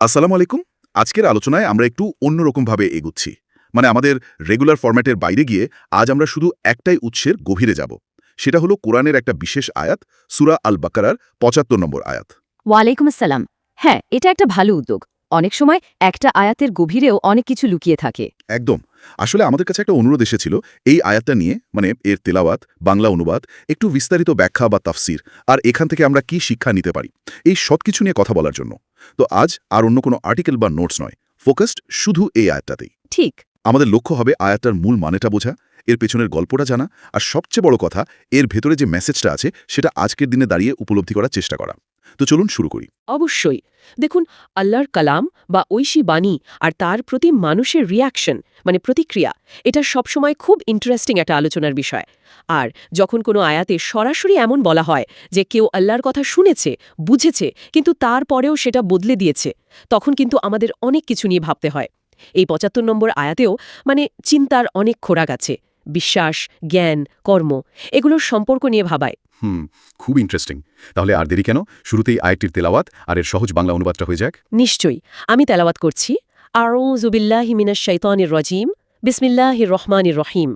আসসালামু আলাইকুম। আজকের আলোচনায় আমরা একটু অন্যরকমভাবে এগুচ্ছি। মানে আমাদের রেগুলার ফরম্যাটের বাইরে গিয়ে আজ আমরা শুধু একটাই উৎসের গভীরে যাব। সেটা হলো কোরআনের একটা বিশেষ আয়াত সুরা আল বাকারার পঁচাত্তর নম্বর আয়াত। ওয়ালাইকুম আসসালাম। হ্যাঁ এটা একটা ভালো উদ্যোগ। অনেক সময় একটা আয়াতের গভীরেও অনেক কিছু লুকিয়ে থাকে। একদম। আসলে আমাদের কাছে একটা অনুরোধ এসেছিল এই আয়াতটা নিয়ে মানে এর তেলাওয়াত বাংলা অনুবাদ একটু বিস্তারিত ব্যাখ্যা বা তাফসির আর এখান থেকে আমরা কি শিক্ষা নিতে পারি এই সব কিছু নিয়ে কথা বলার জন্য। তো আজ আর অন্য কোনো আর্টিকেল বা নোটস নয়। ফোকাসড শুধু এই আয়টাতেই ঠিক। আমাদের লক্ষ্য হবে আয়াতটার মূল মানেটা বোঝা, এর পেছনের গল্পটা জানা, আর সবচেয়ে বড় কথা, এর ভেতরে যে মেসেজটা আছে, সেটা আজকের দিনে দাঁড়িয়ে উপলব্ধি করার চেষ্টা করা। তো চলুন শুরু করি। অবশ্যই। দেখুন, আল্লাহর কালাম বা ঐশী বাণী আর তার প্রতি মানুষের রিয়াকশন মানে প্রতিক্রিয়া, এটা সবসময় খুব ইন্টারেস্টিং একটা আলোচনার বিষয়। আর যখন কোনো আয়াতে সরাসরি এমন বলা হয় যে কেউ আল্লাহর কথা শুনেছে, বুঝেছে, কিন্তু তারপরেও সেটা বদলে দিয়েছে, তখন কিন্তু আমাদের অনেক কিছু নিয়ে ভাবতে হয়। এই পঁচাত্তর নম্বর আয়াতেও মানে চিন্তার অনেক খোরাক আছে। বিশ্বাস জ্ঞান কর্ম এগুলোর সম্পর্ক নিয়ে ভাবায়। হুম খুব ইন্টারেস্টিং তাহলে আর দেরি কেন? শুরুতেই আয়টির তেলাওয়াত আর এর সহজ বাংলা অনুবাদটা হয়ে যাক। নিশ্চয়ই আমি তেলাওয়াত করছি। আউযুবিল্লাহি মিনাশ শাইতানির রাজিম। বিসমিল্লাহির রহমানির রহিম।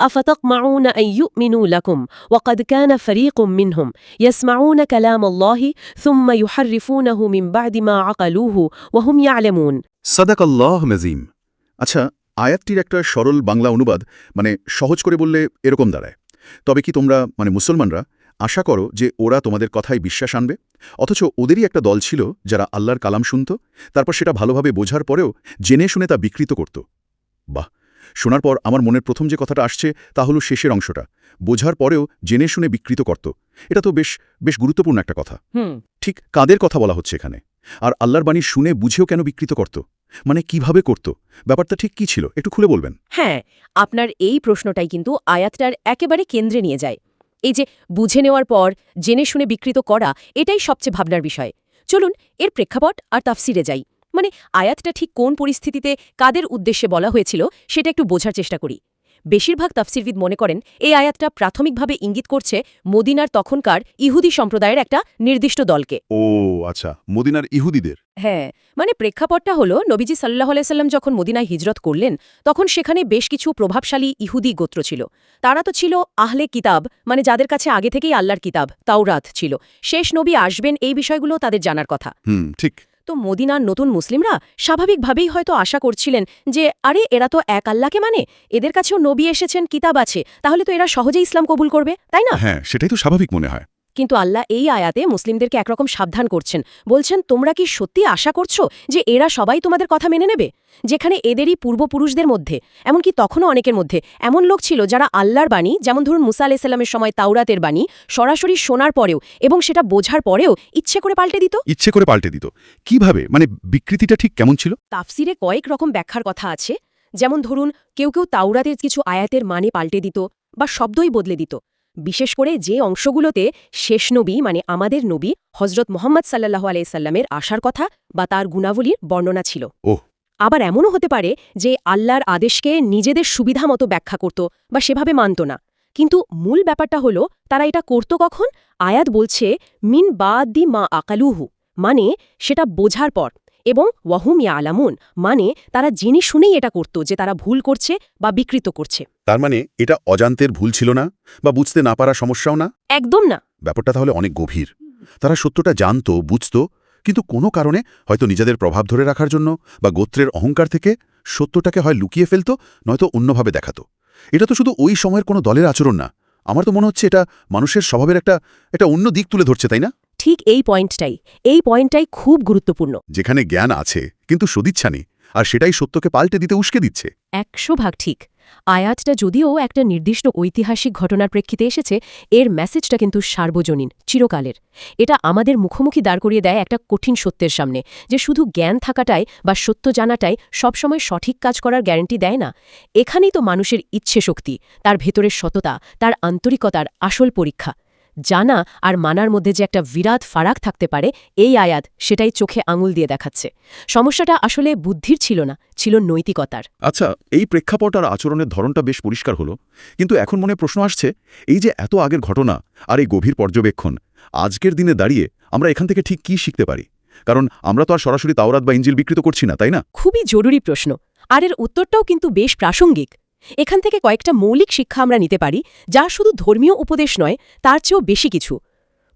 أفتطمعون أن يؤمنوا لكم وقد كان فريق منهم يسمعون كلام الله ثم يحرفونه من بعد ما عقلوه وهم يعلمون সাদাক আল্লাহ মেজিম আচ্ছা আয়াতটির একটা সরল বাংলা অনুবাদ মানে সহজ করে বললে এরকম দাঁড়ায় তবে কি তোমরা মানে মুসলমানরা আশা করো যে ওরা তোমাদের কথায় বিশ্বাস আনবে অথচ ওদেরই একটা দল ছিল যারা আল্লাহর কালাম শুনত তারপর সেটা ভালোভাবে বোঝার পরেও জেনে শুনে তা বিকৃত করত বাহ শোনার পর আমার মনের প্রথম যে কথাটা আসছে তা হলো শেষের অংশটা। বোঝার পরেও জেনে শুনে বিকৃত করত। এটা তো বেশ বেশ গুরুত্বপূর্ণ একটা কথা। ঠিক কাদের কথা বলা হচ্ছে এখানে? আর আল্লাহর বাণী শুনে বুঝেও কেন বিকৃত করত? মানে কীভাবে করত? ব্যাপারটা ঠিক কি ছিল? একটু খুলে বলবেন। হ্যাঁ আপনার এই প্রশ্নটাই কিন্তু আয়াতটার একেবারে কেন্দ্রে নিয়ে যায়। এই যে বুঝে নেওয়ার পর জেনে শুনে বিকৃত করা এটাই সবচেয়ে ভাবনার বিষয়। চলুন এর প্রেক্ষাপট আর তাফসিরে যাই। মানে আয়াতটা ঠিক কোন পরিস্থিতিতে কাদের উদ্দেশ্যে বলা হয়েছিল সেটা একটু বোঝার চেষ্টা করি। বেশিরভাগ তাফসিরবিদ মনে করেন এই আয়াতটা প্রাথমিকভাবে ইঙ্গিত করছে মদিনার তখনকার ইহুদি সম্প্রদায়ের একটা নির্দিষ্ট দলকে। ও আচ্ছা মদিনার ইহুদিদের? হ্যাঁ মানে প্রেক্ষাপটটা হলো নবীজি সাল্লাহ আলাইসাল্লাম যখন মদিনায় হিজরত করলেন তখন সেখানে বেশ কিছু প্রভাবশালী ইহুদি গোত্র ছিল। তারা তো ছিল আহলে কিতাব মানে যাদের কাছে আগে থেকেই আল্লাহর কিতাব তাওরাত ছিল। শেষ নবী আসবেন এই বিষয়গুলো তাদের জানার কথা। হুম ঠিক। তো মদিনার নতুন মুসলিমরা স্বাভাবিকভাবেই হয়তো আশা করছিলেন যে, আরে, এরা তো এক আল্লাহকে মানে। এদের কাছেও নবী এসেছেন, কিতাব আছে। তাহলে তো এরা সহজেই ইসলাম কবুল করবে, তাই না? হ্যাঁ সেটাই তো স্বাভাবিক মনে হয়। কিন্তু আল্লাহ এই আয়াতে মুসলিমদেরকে একরকম সাবধান করছেন। বলছেন তোমরা কি সত্যি আশা করছ যে এরা সবাই তোমাদের কথা মেনে নেবে? যেখানে এদেরই পূর্বপুরুষদের মধ্যে এমনকি তখনও অনেকের মধ্যে এমন লোক ছিল যারা আল্লাহর বাণী যেমন ধরুন মুসা আলাইসাল্লামের সময় তাওরাতের বাণী সরাসরি শোনার পরেও এবং সেটা বোঝার পরেও ইচ্ছে করে পাল্টে দিত? ইচ্ছে করে পাল্টে দিত। কীভাবে? মানে বিকৃতিটা ঠিক কেমন ছিল? তাফসিরে কয়েক রকম ব্যাখ্যার কথা আছে। যেমন ধরুন কেউ কেউ তাওরাতের কিছু আয়াতের মানে পাল্টে দিত বা শব্দই বদলে দিত। বিশেষ করে যে অংশগুলোতে শেষ নবী মানে আমাদের নবী হজরত মোহাম্মদ সাল্লাহ আলাইসাল্লামের আসার কথা বা তার গুণাবলীর বর্ণনা ছিল। আবার এমনও হতে পারে যে আল্লাহর আদেশকে নিজেদের সুবিধা মতো ব্যাখ্যা করত বা সেভাবে মানত না। কিন্তু মূল ব্যাপারটা হলো তারা এটা করত কখন? আয়াত বলছে মিন বা দি মা আকালুহু মানে সেটা বোঝার পর। এবং ওয়াহুম ইয়া আলামুন মানে তারা জেনে শুনেই এটা করত যে তারা ভুল করছে বা বিকৃত করছে। তার মানে এটা অজান্তের ভুল ছিল না বা বুঝতে না পারা সমস্যাও না? একদম না। ব্যাপারটা তাহলে অনেক গভীর। তারা সত্যটা জানত বুঝত কিন্তু কোনো কারণে হয়তো নিজেদের প্রভাব ধরে রাখার জন্য বা গোত্রের অহংকার থেকে সত্যটাকে হয় লুকিয়ে ফেলত নয়তো অন্যভাবে দেখাতো। এটা তো শুধু ওই সময়ের কোনো দলের আচরণ না। আমার তো মনে হচ্ছে এটা মানুষের স্বভাবের একটা একটা অন্য দিক তুলে ধরছে তাই না? ঠিক এই পয়েন্টটাই এই পয়েন্টটাই খুব গুরুত্বপূর্ণ। যেখানে জ্ঞান আছে কিন্তু সদিচ্ছা নেই আর সেটাই সত্যকে পাল্টে দিতে উস্কে দিচ্ছে। একশো ভাগ ঠিক। আয়াতটা যদিও একটা নির্দিষ্ট ঐতিহাসিক ঘটনার প্রেক্ষিতে এসেছে এর মেসেজটা কিন্তু সার্বজনীন চিরকালের। এটা আমাদের মুখোমুখি দাঁড় করিয়ে দেয় একটা কঠিন সত্যের সামনে যে শুধু জ্ঞান থাকাটাই বা সত্য জানাটাই সবসময় সঠিক কাজ করার গ্যারান্টি দেয় না। এখানেই তো মানুষের ইচ্ছে শক্তি তার ভেতরের সততা তার আন্তরিকতার আসল পরীক্ষা। জানা আর মানার মধ্যে যে একটা বিরাট ফারাক থাকতে পারে এই আয়াত সেটাই চোখে আঙুল দিয়ে দেখাচ্ছে। সমস্যাটা আসলে বুদ্ধির ছিল না ছিল নৈতিকতার। আচ্ছা এই প্রেক্ষাপট আর আচরণের ধরনটা বেশ পরিষ্কার হলো। কিন্তু এখন মনে প্রশ্ন আসছে এই যে এত আগের ঘটনা আর এই গভীর পর্যবেক্ষণ আজকের দিনে দাঁড়িয়ে আমরা এখান থেকে ঠিক কি শিখতে পারি? কারণ আমরা তো আর সরাসরি তাওরাত বা ইঞ্জিল বিকৃত করছি না তাই না? খুবই জরুরি প্রশ্ন। আর এর উত্তরটাও কিন্তু বেশ প্রাসঙ্গিক। এখান থেকে কয়েকটা মৌলিক শিক্ষা আমরা নিতে পারি, যা শুধু ধর্মীয় উপদেশ নয়, তার চেয়েও বেশি কিছু।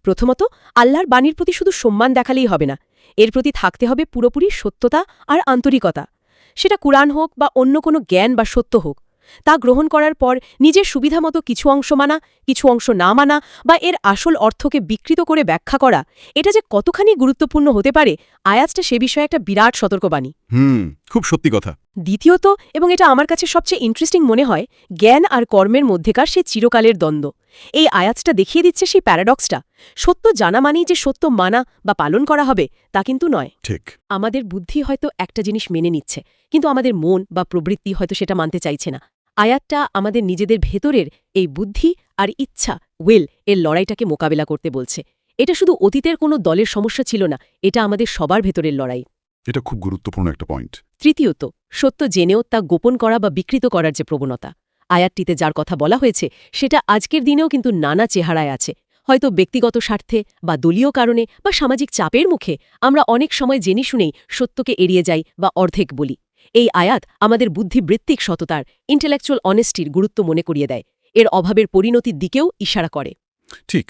প্রথমত, আল্লাহর বাণীর প্রতি শুধু সম্মান দেখালেই হবে না। এর প্রতি থাকতে হবে পুরোপুরি সত্যতা আর আন্তরিকতা। সেটা কুরআন হোক বা অন্য কোনো জ্ঞান বা সত্য হোক। তা গ্রহণ করার পর নিজের সুবিধামতো কিছু অংশ মানা, কিছু অংশ না মানা বা এর আসল অর্থকে বিকৃত করে ব্যাখ্যা করা, এটা যে কতখানি গুরুত্বপূর্ণ হতে পারে আয়াজটা সে বিষয়ে একটা বিরাট সতর্কবাণী। হুম। খুব সত্যি কথা। দ্বিতীয়ত এবং এটা আমার কাছে সবচেয়ে ইন্টারেস্টিং মনে হয় জ্ঞান আর কর্মের মধ্যেকার সে চিরকালের দ্বন্দ্ব। এই আয়াতটা দেখিয়ে দিচ্ছে সেই প্যারাডক্সটা সত্য জানা মানেই যে সত্য মানা বা পালন করা হবে তা কিন্তু নয়। ঠিক। আমাদের বুদ্ধি হয়তো একটা জিনিস মেনে নিচ্ছে কিন্তু আমাদের মন বা প্রবৃত্তি হয়তো সেটা মানতে চাইছে না। আয়াতটা আমাদের নিজেদের ভেতরের এই বুদ্ধি আর ইচ্ছা ওয়েল এর লড়াইটাকে মোকাবেলা করতে বলছে। এটা শুধু অতীতের কোনো দলের সমস্যা ছিল না এটা আমাদের সবার ভেতরের লড়াই। এটা খুব গুরুত্বপূর্ণ একটা পয়েন্ট তৃতীয়ত সত্য জেনেও তা গোপন করা বা বিকৃত করার যে প্রবণতা। আয়াতটিতে যার কথা বলা হয়েছে সেটা আজকের দিনেও কিন্তু নানা চেহারায় আছে। হয়তো ব্যক্তিগত স্বার্থে বা দলীয় কারণে বা সামাজিক চাপের মুখে আমরা অনেক সময় জেনে শুনেই সত্যকে এড়িয়ে যাই বা অর্ধেক বলি। এই আয়াত আমাদের বুদ্ধিবৃত্তিক সততার ইন্টেলেকচুয়াল অনেস্টির গুরুত্ব মনে করিয়ে দেয়। এর অভাবের পরিণতির দিকেও ইশারা করে। ঠিক।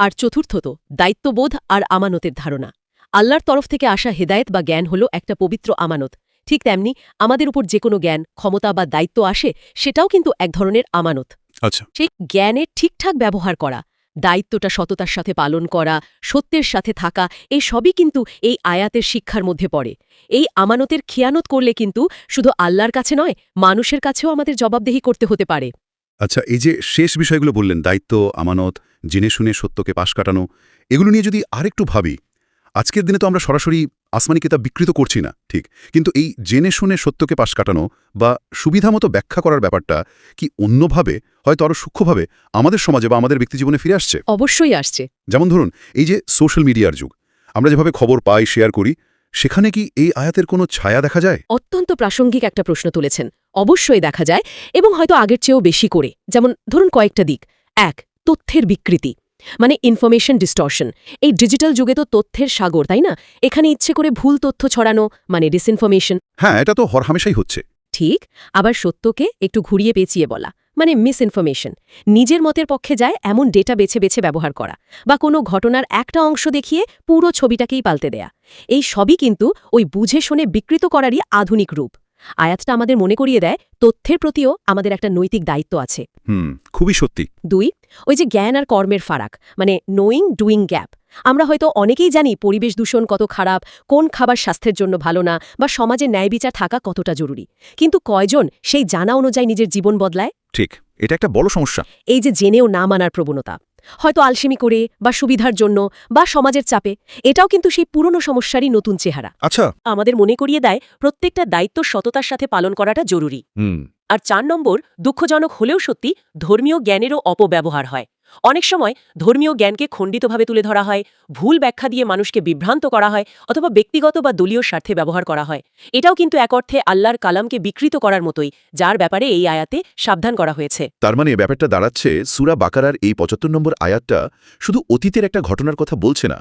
আর চতুর্থত দায়িত্ববোধ আর আমানতের ধারণা। আল্লাহর তরফ থেকে আসা হেদায়েত বা জ্ঞান হল একটা পবিত্র আমানত। ঠিক তেমনি আমাদের উপর যে কোনো জ্ঞান ক্ষমতা বা দায়িত্ব আসে সেটাও কিন্তু এক ধরনের আমানত। আচ্ছা। সেই জ্ঞানের ঠিকঠাক ব্যবহার করা দায়িত্বটা সততার সাথে পালন করা সত্যের সাথে থাকা এই সবই কিন্তু এই আয়াতের শিক্ষার মধ্যে পড়ে। এই আমানতের খেয়ানত করলে কিন্তু শুধু আল্লাহর কাছে নয় মানুষের কাছেও আমাদের জবাবদেহি করতে হতে পারে। আচ্ছা এই যে শেষ বিষয়গুলো বললেন দায়িত্ব আমানত জেনে শুনে সত্যকে পাশ কাটানো এগুলো নিয়ে যদি আরেকটু ভাবি আজকের দিনে তো আমরা সরাসরি আসমানি কিতাব বিকৃত করছি না ঠিক। কিন্তু এই জেনে শুনে সত্যকে পাশ কাটানো বা সুবিধামতো ব্যাখ্যা করার ব্যাপারটা কি অন্যভাবে হয়তো আরও সূক্ষ্মভাবে আমাদের সমাজে বা আমাদের ব্যক্তিজীবনে ফিরে আসছে? অবশ্যই আসছে। যেমন ধরুন এই যে সোশ্যাল মিডিয়ার যুগ আমরা যেভাবে খবর পাই শেয়ার করি সেখানে কি এই আয়াতের কোনো ছায়া দেখা যায়? অত্যন্ত প্রাসঙ্গিক একটা প্রশ্ন তুলেছেন। অবশ্যই দেখা যায় এবং হয়তো আগের চেয়েও বেশি করে। যেমন ধরুন কয়েকটা দিক। এক তথ্যের বিকৃতি। মানে ইনফরমেশন ডিস্টর্শন এই ডিজিটাল যুগে তো তথ্যের সাগর তাই না? এখানে ইচ্ছে করে ভুল তথ্য ছড়ানো মানে ডিসইনফরমেশন হ্যাঁ এটা তো হরহামেশাই হচ্ছে। ঠিক আবার সত্যকে একটু ঘুরিয়ে পেঁচিয়ে বলা মানে মিসইনফরমেশন নিজের মতের পক্ষে যায় এমন ডেটা বেছে বেছে ব্যবহার করা বা কোনো ঘটনার একটা অংশ দেখিয়ে পুরো ছবিটাকেই পাল্টে দেয়া। এই সবই কিন্তু ওই বুঝে শুনে বিকৃত করারই আধুনিক রূপ। আয়াতটা আমাদের মনে করিয়ে দেয় তথ্যের প্রতিও আমাদের একটা নৈতিক দায়িত্ব আছে। হুম খুবই সত্যি। দুই ওই যে জ্ঞান আর কর্মের ফারাক মানে নোয়িং ডুইং গ্যাপ আমরা হয়তো অনেকেই জানি পরিবেশ দূষণ কত খারাপ কোন খাবার স্বাস্থ্যের জন্য ভালো না বা সমাজে ন্যায় বিচার থাকা কতটা জরুরি। কিন্তু কয়জন সেই জানা অনুযায়ী নিজের জীবন বদলায়? ঠিক এটা একটা বড় সমস্যা। এই যে জেনেও না মানার প্রবণতা। হয়তো আলসেমি করে বা সুবিধার জন্য বা সমাজের চাপে এটাও কিন্তু সেই পুরনো সমস্যারই নতুন চেহারা। আচ্ছা। আমাদের মনে করিয়ে দেয় প্রত্যেকটা দায়িত্ব সততার সাথে পালন করাটা জরুরি। আর চার নম্বর দুঃখজনক হলেও সত্যি ধর্মীয় জ্ঞানেরও অপব্যবহার হয়। অনেক সময় ধর্মীয় জ্ঞানকে খণ্ডিতভাবে তুলে ধরা হয় ভুল ব্যাখ্যা দিয়ে মানুষকে বিভ্রান্ত করা হয় অথবা ব্যক্তিগত বা দলীয় স্বার্থে ব্যবহার করা হয়। এটাও কিন্তু এক অর্থে আল্লাহর কালামকে বিকৃত করার মতোই যার ব্যাপারে এই আয়াতে সাবধান করা হয়েছে। তার মানে ব্যাপারটা দাঁড়াচ্ছে সুরা বাকারার এই পঁচাত্তর নম্বর আয়াতটা শুধু অতীতের একটা ঘটনার কথা বলছে না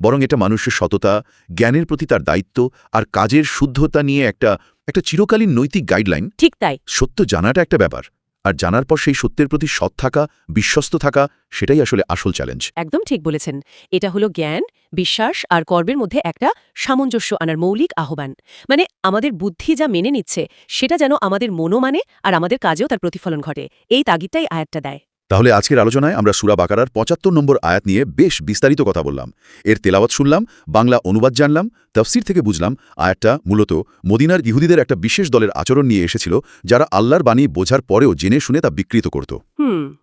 বরং এটা মানুষের সততা জ্ঞানের প্রতি তার দায়িত্ব আর কাজের শুদ্ধতা নিয়ে একটা একটা চিরকালীন নৈতিক গাইডলাইন ঠিক তাই। সত্য জানাটা একটা ব্যাপার। আর জানার পর সেই সত্যের প্রতি সৎ থাকা, বিশ্বস্ত থাকা, সেটাই আসলে আসল চ্যালেঞ্জ একদম ঠিক বলেছেন। এটা হলো জ্ঞান, বিশ্বাস আর কর্মের মধ্যে একটা সামঞ্জস্য আনার মৌলিক আহ্বান। মানে আমাদের বুদ্ধি যা মেনে নিচ্ছে, সেটা যেন আমাদের মনো মানে আর আমাদের কাজেও তার প্রতিফলন ঘটে। এই তাগিদটাই আয়াতটা দেয়। তাহলে আজকের আলোচনায় আমরা সুরা বাকারার পঁচাত্তর নম্বর আয়াত নিয়ে বেশ বিস্তারিত কথা বললাম। এর তেলাওয়াত শুনলাম বাংলা অনুবাদ জানলাম তফসির থেকে বুঝলাম আয়াতটা মূলত মদিনার ইহুদিদের একটা বিশেষ দলের আচরণ নিয়ে এসেছিল যারা আল্লাহর বাণী বোঝার পরেও জেনে শুনে তা বিকৃত করত।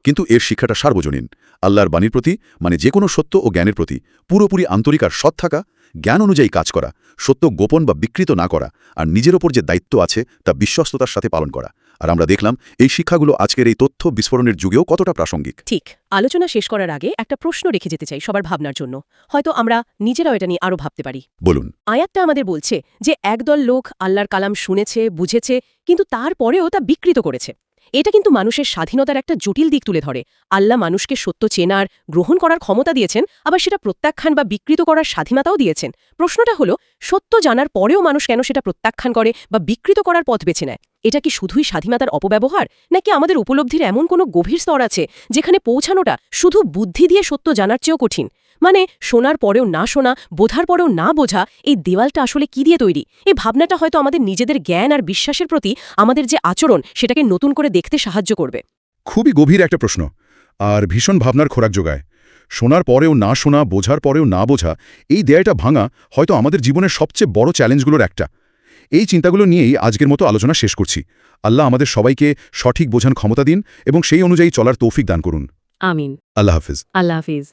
কিন্তু এর শিক্ষাটা সার্বজনীন। আল্লাহর বাণীর প্রতি মানে যে কোনো সত্য ও জ্ঞানের প্রতি পুরোপুরি আন্তরিক আর সৎ থাকা জ্ঞান অনুযায়ী কাজ করা সত্য গোপন বা বিকৃত না করা আর নিজের ওপর যে দায়িত্ব আছে তা বিশ্বস্ততার সাথে পালন করা। আর আমরা দেখলাম এই শিক্ষাগুলো আজকের এই তথ্য বিস্ফোরণের যুগেও কতটা প্রাসঙ্গিক। ঠিক আলোচনা শেষ করার আগে একটা প্রশ্ন রেখে যেতে চাই সবার ভাবনার জন্য। হয়তো আমরা নিজেরাও এটা নিয়ে আরও ভাবতে পারি। বলুন। আয়াতটা আমাদের বলছে যে একদল লোক আল্লাহর কালাম শুনেছে বুঝেছে কিন্তু তারপরেও তা বিকৃত করেছে। এটা কিন্তু মানুষের স্বাধীনতার একটা জটিল দিক তুলে ধরে। আল্লাহ মানুষকে সত্য চেনার, গ্রহণ করার ক্ষমতা দিয়েছেন, আবার সেটা প্রত্যাখ্যান বা বিকৃত করার স্বাধীনতাও দিয়েছেন। প্রশ্নটা হলো, সত্য জানার পরেও মানুষ কেন সেটা প্রত্যাখ্যান করে বা বিকৃত করার পথ বেছে নেয়? এটা কি শুধুই স্বাধীনতার অপব্যবহার? নাকি আমাদের উপলব্ধির এমন কোনো গভীর স্তর আছে, যেখানে পৌঁছানোটা শুধু বুদ্ধি দিয়ে সত্য জানার চেয়েও কঠিন? মানে শোনার পরেও না শোনা বোঝার পরেও না বোঝা এই দেওয়ালটা আসলে কি দিয়ে তৈরি? এই ভাবনাটা হয়তো আমাদের নিজেদের জ্ঞান আর বিশ্বাসের প্রতি আমাদের যে আচরণ সেটাকে নতুন করে দেখতে সাহায্য করবে। খুবই গভীর একটা প্রশ্ন আর ভীষণ ভাবনার খোরাক যোগায়। শোনার পরেও না শোনা বোঝার পরেও না বোঝা এই দেয়াটা ভাঙা হয়তো আমাদের জীবনের সবচেয়ে বড় চ্যালেঞ্জগুলোর একটা। এই চিন্তাগুলো নিয়েই আজকের মতো আলোচনা শেষ করছি। আল্লাহ আমাদের সবাইকে সঠিক বোঝান ক্ষমতা দিন এবং সেই অনুযায়ী চলার তৌফিক দান করুন। আমিন। আল্লাহ হাফিজ। আল্লাহ হাফিজ।